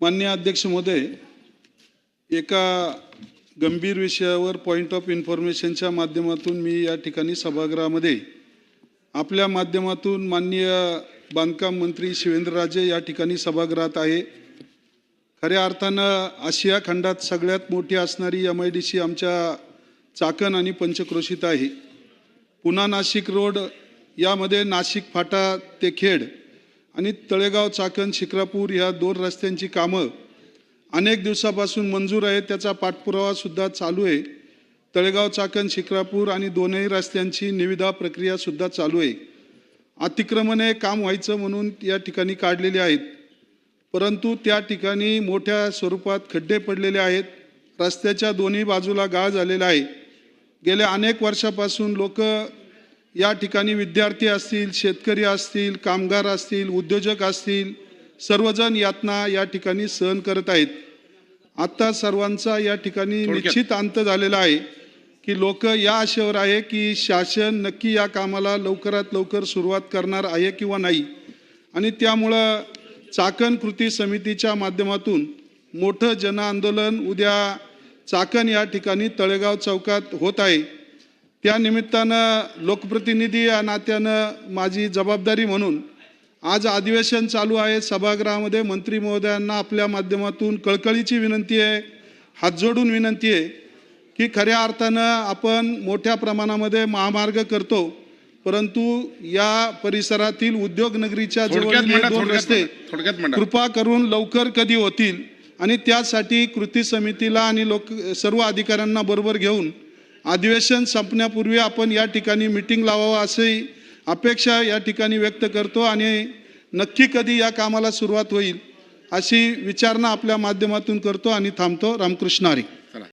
मान्य अध्यक्ष महोदय एका गंभीर विषयावर पॉईंट ऑफ इन्फॉर्मेशनच्या माध्यमातून मी या ठिकाणी सभागृहामध्ये आपल्या माध्यमातून माननीय बांधकाम मंत्री शिवेंद्रराजे या ठिकाणी सभागृहात आहे. खऱ्या अर्थानं आशिया खंडात सगळ्यात मोठी असणारी एम आय डी सी आमच्या चाकण आणि पंचक्रोशीत आहे. पुन्हा नाशिक रोड यामध्ये नाशिक फाटा ते खेड आणि तळेगाव चाकण शिक्रापूर ह्या दोन रस्त्यांची कामं अनेक दिवसापासून मंजूर आहे त्याचा पाठपुरावासुद्धा चालू आहे. तळेगाव चाकण शिक्रापूर आणि दोनही रस्त्यांची निविदा प्रक्रियासुद्धा चालू आहे. अतिक्रमणे काम व्हायचं म्हणून या ठिकाणी काढलेले आहेत. परंतु त्या ठिकाणी मोठ्या स्वरूपात खड्डे पडलेले आहेत. रस्त्याच्या दोन्ही बाजूला गाळ झालेला आहे. गेल्या अनेक वर्षापासून लोक या ठिकाणी विद्यार्थी असतील शेतकरी असतील कामगार असतील उद्योजक असतील सर्वजण यातना या ठिकाणी सहन करत आहेत. आता सर्वांचा या ठिकाणी. निश्चित अंत झालेला आहे की लोक या आशेवर आहे की शासन नक्की या कामाला लवकरात लवकर सुरुवात करणार आहे किंवा नाही. आणि त्यामुळं चाकण कृती समितीच्या माध्यमातून मोठं जनआंदोलन उद्या चाकण या ठिकाणी तळेगाव चौकात होत आहे. त्या निमित्तानं लोकप्रतिनिधी या नात्यानं माझी जबाबदारी म्हणून आज अधिवेशन चालू आहे. सभागृहामध्ये मंत्री महोदयांना आपल्या माध्यमातून कळकळीची विनंती आहे हात जोडून विनंती आहे की खऱ्या अर्थानं आपण मोठ्या प्रमाणामध्ये महामार्ग करतो परंतु या परिसरातील उद्योग नगरीच्या थोडक्यात जवळील म्हणा दोन थोडक्यात रस्ते कृपा करून लवकर कधी होतील आणि त्यासाठी कृती समितीला आणि लोक सर्व अधिकाऱ्यांना बरोबर घेऊन अधिवेशन संपण्यापूर्वी आपण या ठिकाणी मिटिंग लावावं अशी अपेक्षा या ठिकाणी व्यक्त करतो आणि नक्की कधी या कामाला सुरुवात होईल अशी विचारणा आपल्या माध्यमातून करतो आणि थांबतो. रामकृष्ण हरी.